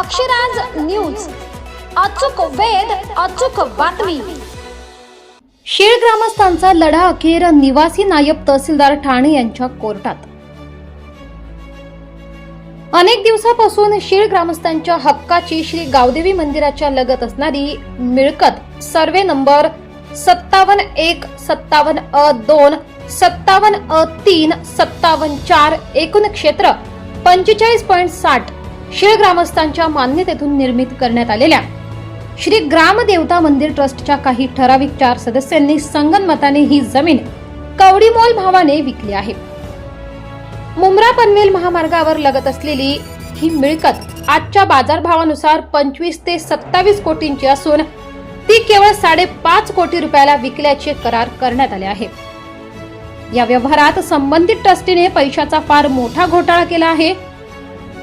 Akshraj news. अचूक वेध अचूक बातमी. शीळ ग्रामस्थांचा लढा अखेर निवासी नायब तहसीलदार ठाणे यांच्या कोर्टात. अनेक दिवसापासून शीळ ग्रामस्थांच्या हक्काची श्री गावदेवी मंदिराच्या लगत असणारी मिळकत सर्वे नंबर सत्तावन्न एक सत्तावन्न अ दोन सत्तावन्न अ तीन सत्तावन्न चार एकूण क्षेत्र पंचेचाळीस पॉईंट साठ शिळ ग्रामस्थांच्या मान्यतेतून निर्मित करण्यात आलेल्या श्री ग्रामदेवता मंदिर ट्रस्टच्या काही ठराविक चार सदस्यांनी संगनमताने ही जमीन कवडीमोल भावाने विकली आहे. मुंब्रा पनवेल महामार्गावर लगत असलेली ही मिळकत आजच्या बाजारभावानुसार पंचवीस ते सत्तावीस कोटींची असून ती केवळ साडेपाच कोटी रुपयाला विकल्याचे करार करण्यात आले आहे. या व्यवहारात संबंधित ट्रस्टीने पैशाचा फार मोठा घोटाळा केला आहे.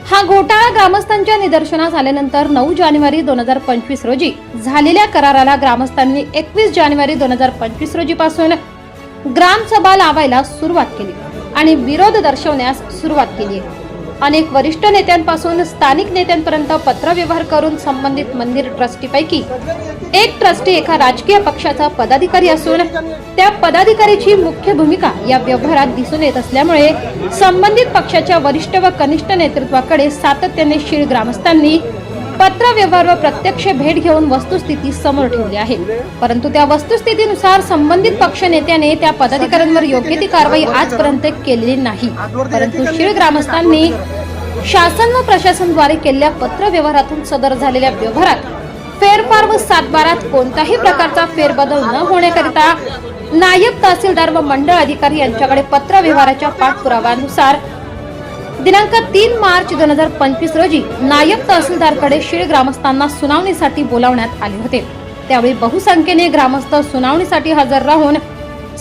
हा घोटाळा ग्रामस्थांच्या निदर्शनास आल्यानंतर नऊ जानेवारी दोन हजार पंचवीस रोजी झालेल्या कराराला ग्रामस्थांनी एकवीस जानेवारी दोन हजार पंचवीस रोजी पासून ग्रामसभा लावायला सुरुवात केली आणि विरोध दर्शवण्यास सुरुवात केली आहे. अनेक वरिष्ठ नेत्यांपासून स्थानिक नेत्यांपर्यंत पत्रव्यवहार करून संबंधित मंदिर ट्रस्टीपैकी एक ट्रस्टी एका राजकीय पक्षाचा पदाधिकारी असून त्या पदाधिकारीची मुख्य भूमिका या व्यवहारात दिसून येत असल्यामुळे संबंधित पक्षाच्या वरिष्ठ व कनिष्ठ नेतृत्वाकडे सातत्याने शीळ ग्रामस्थांनी पत्र व्यवहार व प्रत्यक्ष भेट घेऊन वस्तुस्थिती समोर ठेवली आहे. परंतु त्या वस्तुस्थितीनुसार संबंधित पक्ष नेत्याने त्या पदाधिकाऱ्यांवर योग्य ती कारवाई आजपर्यंत केलेली नाही. परंतु शीळ ग्रामस्थांनी शासन व प्रशासनद्वारे केलेल्या पत्र व्यवहारातून सदर झालेल्या व्यवहारात फेरफार व सातबारात कोणताही प्रकारचा फेरबदल न होण्याकरिता नायब तहसीलदार व मंडळ अधिकारी यांच्याकडे पत्र व्यवहाराच्या पाठपुराव्यानुसार दिनांक तीन मार्च दोन हजार पंचवीस रोजी नायब तहसीलदारकडे शीळ ग्रामस्थांना सुनावणीसाठी बोलावण्यात आले होते. त्यावेळी बहुसंख्येने ग्रामस्थ सुनावणीसाठी हजर राहून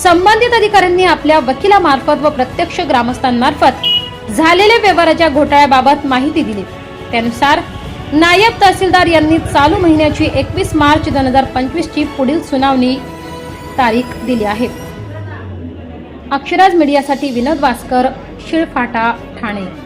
संबंधित अधिकाऱ्यांनी आपल्या वकिलामार्फत व प्रत्यक्ष ग्रामस्थांमार्फत झालेल्या व्यवहाराच्या घोटाळ्याबाबत माहिती दिली. त्यानुसार नायब तहसीलदार यांनी चालू महिन्याची एकवीस मार्च दोन हजार पंचवीस ची पुढील सुनावणी तारीख दिली आहे. अक्षराज मीडियासाठी विनोद वासकर शिळफाटा ठाणे